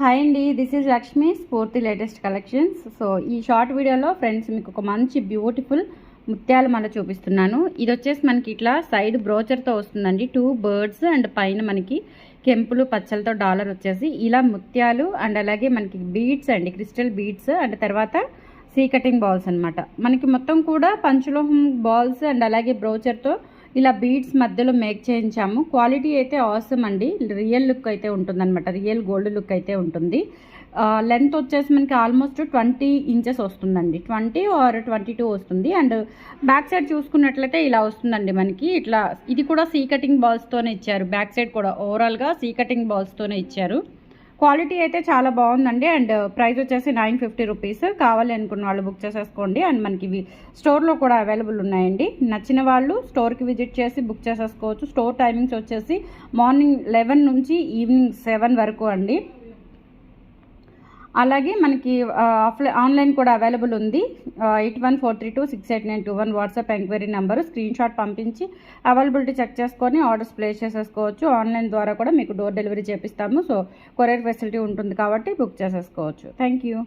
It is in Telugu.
హాయ్ అండి this is Lakshmi Spoorthi latest collections so ఈ షార్ట్ వీడియోలో ఫ్రెండ్స్ మీకు ఒక మంచి బ్యూటిఫుల్ ముత్యాలు మళ్ళీ చూపిస్తున్నాను. ఇది వచ్చేసి మనకి ఇట్లా సైడ్ బ్రోచర్తో వస్తుందండి. టూ బర్డ్స్ అండ్ పైన మనకి కెంపులు పచ్చలతో డాలర్ వచ్చేసి ఇలా ముత్యాలు అండ్ అలాగే మనకి బీడ్స్ అండి క్రిస్టల్ బీడ్స్ అండ్ తర్వాత సీ కటింగ్ బాల్స్ అనమాట మనకి మొత్తం కూడా పంచలోహం బాల్స్ అండ్ అలాగే బ్రోచర్తో ఇలా బీడ్స్ మధ్యలో మేక్ చేయించాము. క్వాలిటీ అయితే అవసరం అండి. రియల్ లుక్ అయితే ఉంటుంది అనమాట రియల్ గోల్డ్ లుక్ అయితే ఉంటుంది. లెంత్ వచ్చేసి మనకి ఆల్మోస్ట్ ట్వంటీ ఇంచెస్ వస్తుందండి. ట్వంటీ ఆర్ ట్వంటీ టూ వస్తుంది. అండ్ బ్యాక్ సైడ్ చూసుకున్నట్లయితే ఇలా వస్తుందండి మనకి. ఇట్లా ఇది కూడా సీ కటింగ్ బాల్స్తోనే ఇచ్చారు. బ్యాక్ సైడ్ కూడా ఓవరాల్గా సీ కటింగ్ బాల్స్తోనే ఇచ్చారు. క్వాలిటీ అయితే చాలా బాగుందండి. అండ్ ప్రైస్ వచ్చేసి నైన్ ఫిఫ్టీ రూపీస్. కావాలి అనుకున్న వాళ్ళు బుక్ చేసేసుకోండి. అండ్ మనకి ఇవి స్టోర్లో కూడా అవైలబుల్ ఉన్నాయండి. నచ్చిన వాళ్ళు స్టోర్కి విజిట్ చేసి బుక్ చేసేసుకోవచ్చు. స్టోర్ టైమింగ్స్ వచ్చేసి మార్నింగ్ లెవెన్ నుంచి ఈవినింగ్ సెవెన్ వరకు అండి. అలాగే మనకి ఆఫ్లైన్ ఆన్లైన్ కూడా అవైలబుల్ ఉంది. Eight one four three two six eight nine two one WhatsApp enquiry number screenshot పంపించి అవైలబిలిటీ చెక్ చేసుకొని ఆర్డర్స్ ప్లేస్ చేసేసుకోవచ్చు. ఆన్లైన్ ద్వారా కూడా మీకు డోర్ డెలివరీ చేపిస్తాము. సో కొరియర్ ఫెసిలిటీ ఉంటుంది కాబట్టి బుక్ చేసేసుకోవచ్చు. Thank you.